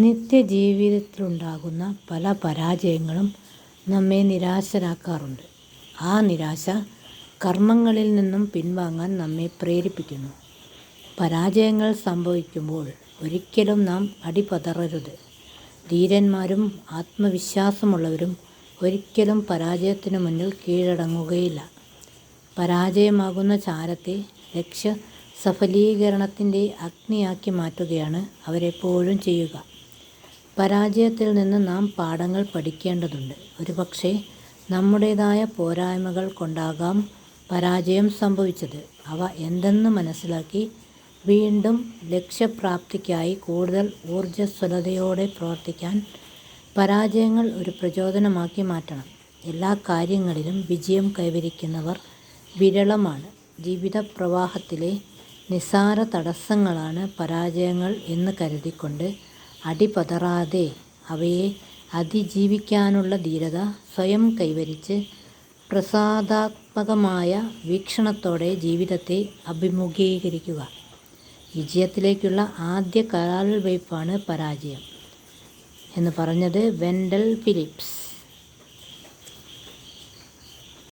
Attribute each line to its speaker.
Speaker 1: നിത്യജീവിതത്തിലുണ്ടാകുന്ന പല പരാജയങ്ങളും നമ്മെ നിരാശരാക്കാറുണ്ട്. ആ നിരാശ കർമ്മങ്ങളിൽ നിന്നും പിൻവാങ്ങാൻ നമ്മെ പ്രേരിപ്പിക്കുന്നു. പരാജയങ്ങൾ സംഭവിക്കുമ്പോൾ ഒരിക്കലും നാം അടിപതറരുത്. ധീരന്മാരും ആത്മവിശ്വാസമുള്ളവരും ഒരിക്കലും പരാജയത്തിന് മുന്നിൽ കീഴടങ്ങുകയില്ല. പരാജയമാകുന്ന ചാരത്തെ ലക്ഷ്യ സഫലീകരണത്തിന്റെ അഗ്നിയാക്കി മാറ്റുകയാണ് അവരെപ്പോഴും ചെയ്യുക. പരാജയത്തിൽ നിന്ന് നാം പാഠങ്ങൾ പഠിക്കേണ്ടതുണ്ട്. ഒരുപക്ഷേ നമ്മുടേതായ പോരായ്മകൾ കൊണ്ടാകാം പരാജയം സംഭവിച്ചത്. അവ എന്തെന്ന് മനസ്സിലാക്കി വീണ്ടും ലക്ഷ്യപ്രാപ്തിക്കായി കൂടുതൽ ഊർജസ്വലതയോടെ പ്രവർത്തിക്കാൻ പരാജയങ്ങൾ ഒരു പ്രചോദനമാക്കി മാറ്റണം. എല്ലാ കാര്യങ്ങളിലും വിജയം കൈവരിക്കുന്നവർ വിരളമാണ്. ജീവിത പ്രവാഹത്തിലെ നിസ്സാര തടസ്സങ്ങളാണ് പരാജയങ്ങൾ എന്ന് കരുതിക്കൊണ്ട് അടിപതറാതെ അവയെ അതിജീവിക്കാനുള്ള ധീരത സ്വയം കൈവരിച്ച് പ്രസാദാത്മകമായ വീക്ഷണത്തോടെ ജീവിതത്തെ അഭിമുഖീകരിക്കുക. വിജയത്തിലേക്കുള്ള ആദ്യ കാൽവെയ്പാണ് പരാജയം എന്ന് പറഞ്ഞത് വെൻഡൽ ഫിലിപ്സ്